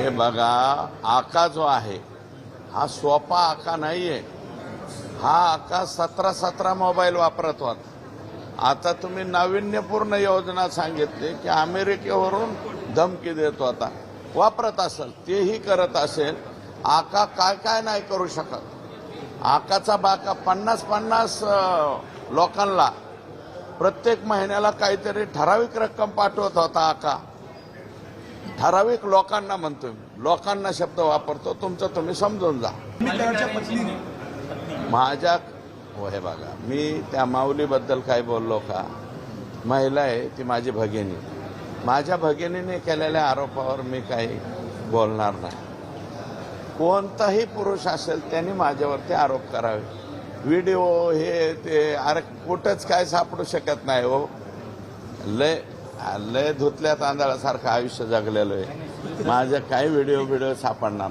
हे बघा आका जो आहे हा सोपा आका नाहीये. हा आका सतरा सतरा मोबाईल वापरत होता. आता तुम्ही नाविन्यपूर्ण योजना सांगितली की अमेरिकेवरून धमकी देतो आता वापरत असेल तेही करत असेल आका काय काय नाही करू शकत. आकाचा बाका पन्नास पन्नास लोकांना प्रत्येक महिन्याला काहीतरी ठराविक रक्कम पाठवत होता आका. ठराविक लोकांना म्हणतो मी. लोकांना शब्द वापरतो तुमचं तुम्ही समजून जा. माझ्या हो हे बघा. मी त्या माऊलीबद्दल काय बोललो का? महिला आहे ती माझी भगिनी. माझ्या भगिनीने केलेल्या आरोपावर मी काही बोलणार नाही. कोणताही पुरुष असेल त्यांनी माझ्यावरती आरोप करावे. व्हिडिओ हे ते अरे कुठंच काय सापडू शकत नाही हो. लय लय धुतल्या तांदळासारखं आयुष्य जगलेलो आहे. माझं काही व्हिडिओ व्हिडिओ सापडणार